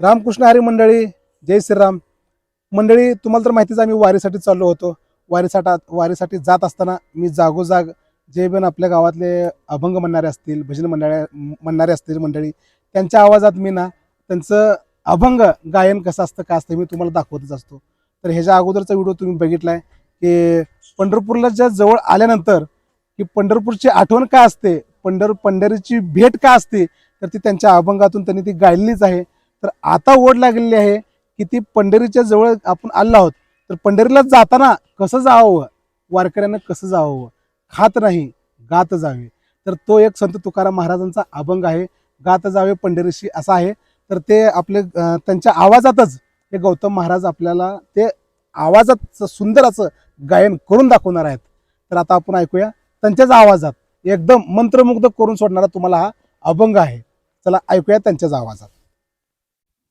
रामकृष्ण हरी मंडळी जय श्रीराम. मंडळी तुम्हाला तर माहितीच आम्ही वारीसाठी चाललो होतो. वारीसाठी वारीसाठी जात असताना मी जागोजाग जे पण आपल्या गावातले अभंग म्हणणारे असतील भजन म्हणणाऱ्या म्हणणारे असतील मंडळी त्यांच्या आवाजात मी ना त्यांचं अभंग गायन कसं असतं का असतं मी तुम्हाला दाखवतच असतो. तर ह्याच्या अगोदरचा व्हिडिओ तुम्ही बघितला आहे की पंढरपूरला ज्या जवळ आल्यानंतर की पंढरपूरची आठवण काय असते पंढर पंढरीची भेट काय असते तर ती त्यांच्या अभंगातून त्यांनी ती गायलीच आहे. तर आता ओढ लागलेली आहे की ती पंढरीच्या जवळ आपण आलो आहोत. तर पंढरीला जाताना कसं जावं? वारकऱ्यानं कसं जावं? खात नाही गात जावे. तर तो एक संत तुकाराम महाराजांचा अभंग आहे. गात जावे पंढरीशी असा आहे. तर ते आपले त्यांच्या आवाजातच हे गौतम महाराज आपल्याला ते आवाजात सुंदर असं गायन करून दाखवणार आहेत. तर आता आपण ऐकूया त्यांच्याच आवाजात. एकदम मंत्रमुग्ध करून सोडणारा तुम्हाला हा अभंग आहे. चला ऐकूया त्यांच्याच आवाजात.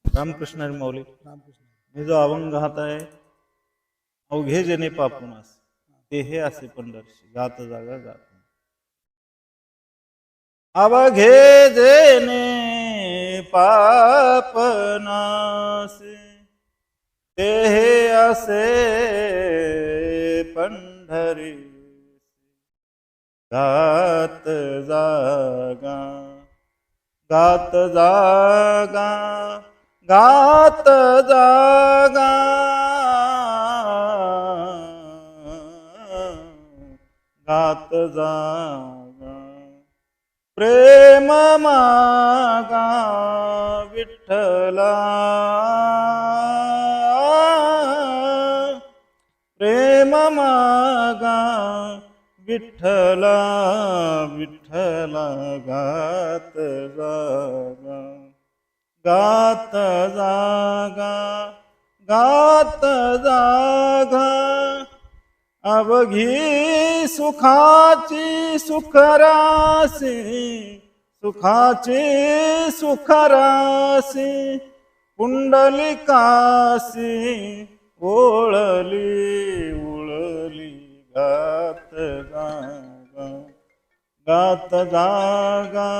रामकृष्ण हरी माऊली. मी जो अभंग गात आहे अवघे जने पापुनास ते हे असे पंढरशी गात जागा गात. अवघे जेणे पापनास ते हे असे पंढरी. गात जागा गात जागा. गात जागा. गात जागा. प्रेम मागा विठ्ठला. प्रेम मागा विठ्ठला. विठ्ठला गात जागा. गात जागा गात जागा. अवघी सुखाची सुखरासी सुखाची सुखरासी पुंडलिकासी ओळली उळली गात जागा. गात जागा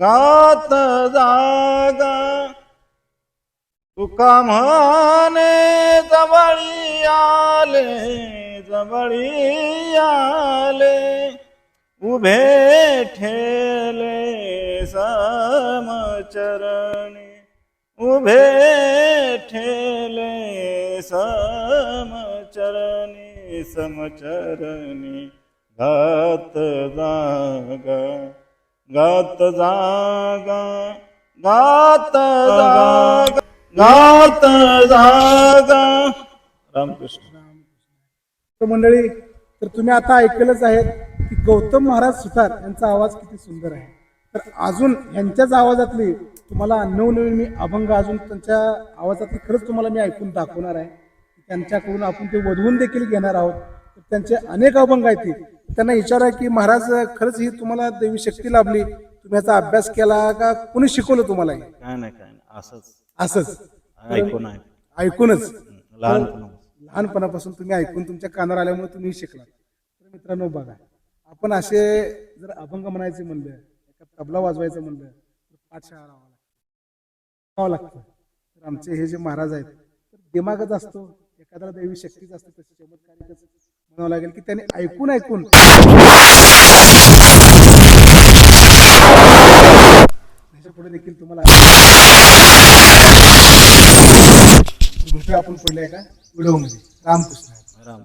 गात जागा. કામને જબળિયાલે જબળિયાલે ઉભે ઠેલે સમચરણી, ઉભે ઠેલે સમચરણી સમચરણી, ગત જાગા ગત જાગા ગત જાગા. जागा गात जागा. रामकृष्ण. तर मंडळी तर तुम्ही आता ऐकलंच आहे की गौतम महाराज सुतार यांचा आवाज किती सुंदर आहे. तर अजून यांच्याच आवाजातली तुम्हाला नवनवीन मी अभंग अजून त्यांच्या आवाजातली खरंच तुम्हाला मी ऐकून दाखवणार आहे. त्यांच्याकडून आपण ते वधवून देखील घेणार आहोत. तर त्यांचे अनेक अभंग आहेत ते. त्यांना आहे की महाराज खरंच ही तुम्हाला देवी शक्ती लाभली. तुम्ही याचा अभ्यास केला का? कोणी शिकवलं तुम्हाला हे? काय नाही काय नाही. असंच. असंच. ऐकून आहे. ऐकूनच. लहानपणा लहानपणापासून. तुम्ही ऐकून तुमच्या कानावर आल्यामुळे तुम्ही शिकलात. तर मित्रांनो बघा आपण असे जर अभंग म्हणायचे म्हणलं एका तबला वाजवायचं म्हणलं तर पाठशाळा लावावं लागतं. लागतं. तर आमचे हे जे महाराज आहेत तर दिमागच असतो. एखाद्याला दैवी शक्तीच असते तशी चमत्कारिकच म्हणावं लागेल की त्याने ऐकून ऐकून पुढे देखील तुम्हाला आपण पुढल्या एका व्हिडिओमध्ये. रामकृष्ण. राम